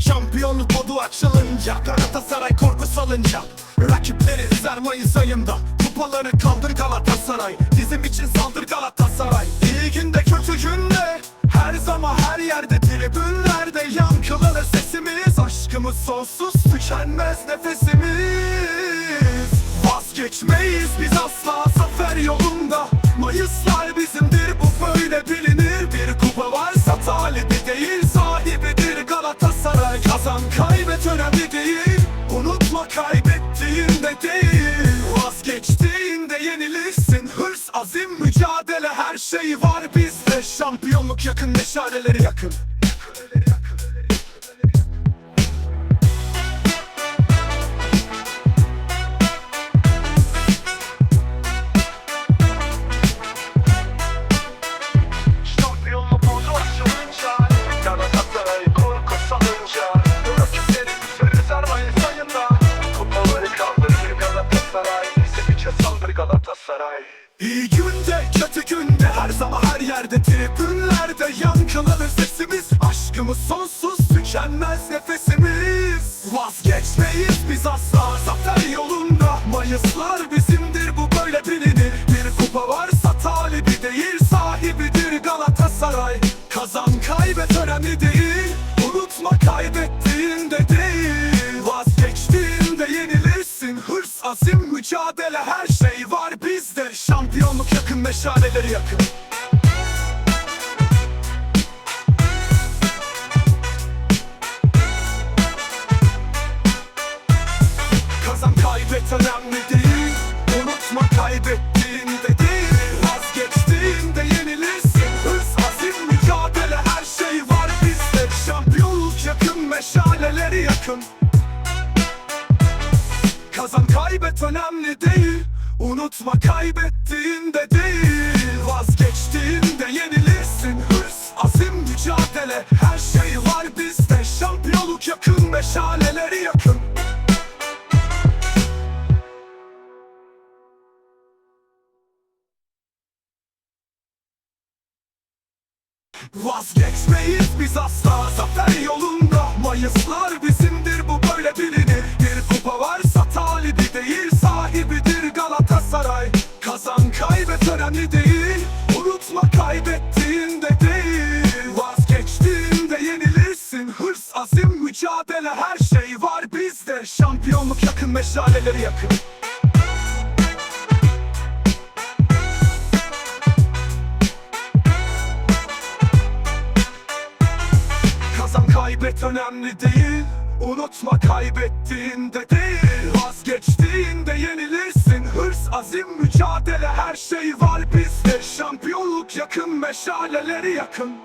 Şampiyonluk modu açılınca Galatasaray korku salınca. Rakipleri sermaye sayımda Kupaları kaldır Galatasaray. Bizim için saldır Galatasaray. İyi günde kötü günde. Her zaman her yerde tribünlerde Yankılanır sesimiz. Aşkımız sonsuz tükenmez nefesimiz. Vazgeçmeyiz biz asla zafer yolunda. Mayıslar bizimdir Kazan kaybet önemli değil. Unutma kaybettiğinde değil. Vazgeçtiğinde yenilirsin. Hırs, azim, mücadele her şey var bizde. Şampiyonluk yakın meşaleleri yakın günde her zaman her yerde tribünlerde yankılanır sesimiz. Aşkımız sonsuz tükenmez nefesimiz. Vazgeçmeyiz biz asla zafer yolunda. Mayıslar bizimdir bu böyle bilinir. Bir kupa varsa talibi değil sahibidir Galatasaray. Kazan kaybet önemli değil. Unutma kaybettiğinde değil. Vazgeçtiğinde yenilirsin. Hırs, azim, mücadele her meşaleleri yakın. Kazan kaybet önemli değil Unutma kaybettiğinde değil Vazgeçtiğinde yenilirsin. Hırs, azim, mücadele her şey var bizde. Şampiyonluk yakın meşaleleri yakın. Kazan kaybet önemli değil Unutma kaybettiğinde değil Vazgeçtiğinde yenilirsin. Hırs, azim, mücadele her şey var bizde. Şampiyonluk yakın meşaleleri yakın. Vazgeçmeyiz biz asla zafer yolunda Mayıslar önemli değil. Unutma kaybettiğinde değil. Vazgeçtiğinde yenilirsin. Hırs, azim, mücadele her şey var bizde. Şampiyonluk yakın meşaleleri yakın. Kazan kaybet önemli değil. Unutma kaybettiğinde değil. Vazgeçtiğinde yenilirsin. Hırs, azim, mücadele her şey var meşaleleri yakın